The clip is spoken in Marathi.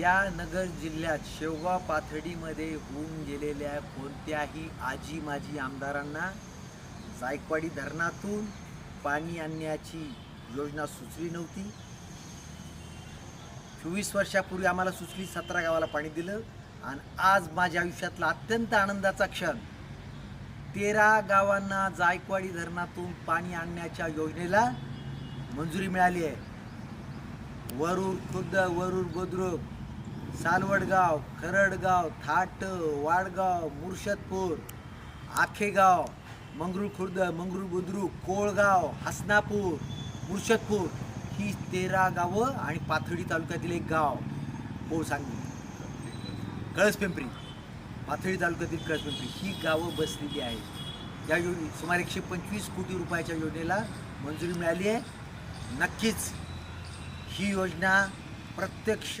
या नगर जिल्ह्यात शेवगाव पाथर्डीमध्ये होऊन गेलेल्या कोणत्याही आजी माजी आमदारांना जायकवाडी धरणातून पाणी आणण्याची योजना सुचली नव्हती. चोवीस वर्षापूर्वी आम्हाला सुचली सतरा गावाला पाणी दिलं आणि आज माझ्या आयुष्यातला अत्यंत आनंदाचा क्षण. तेरा गावांना जायकवाडी धरणातून पाणी आणण्याच्या योजनेला मंजुरी मिळाली आहे. वरूर खुद्द वरूर बुद्रुक सालवडगाव करडगाव थाट वाडगाव मुर्शदपूर आखेगाव मंगरूळ खुर्द मंगरूळ बुद्रुक कोळगाव हसनापूर मुर्शदपूर ही तेरा गावं आणि पाथर्डी तालुक्यातील एक गाव. हो सांगली. कळसपिंपरी पाथर्डी तालुक्यातील कळसपिंपरी ही गावं बसलेली आहेत. या योजने सुमारे एकशे पंचवीस कोटी रुपयाच्या योजनेला मंजुरी मिळाली आहे. नक्कीच ही योजना प्रत्यक्ष